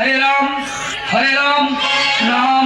Hare Ram Hare Ram Ram.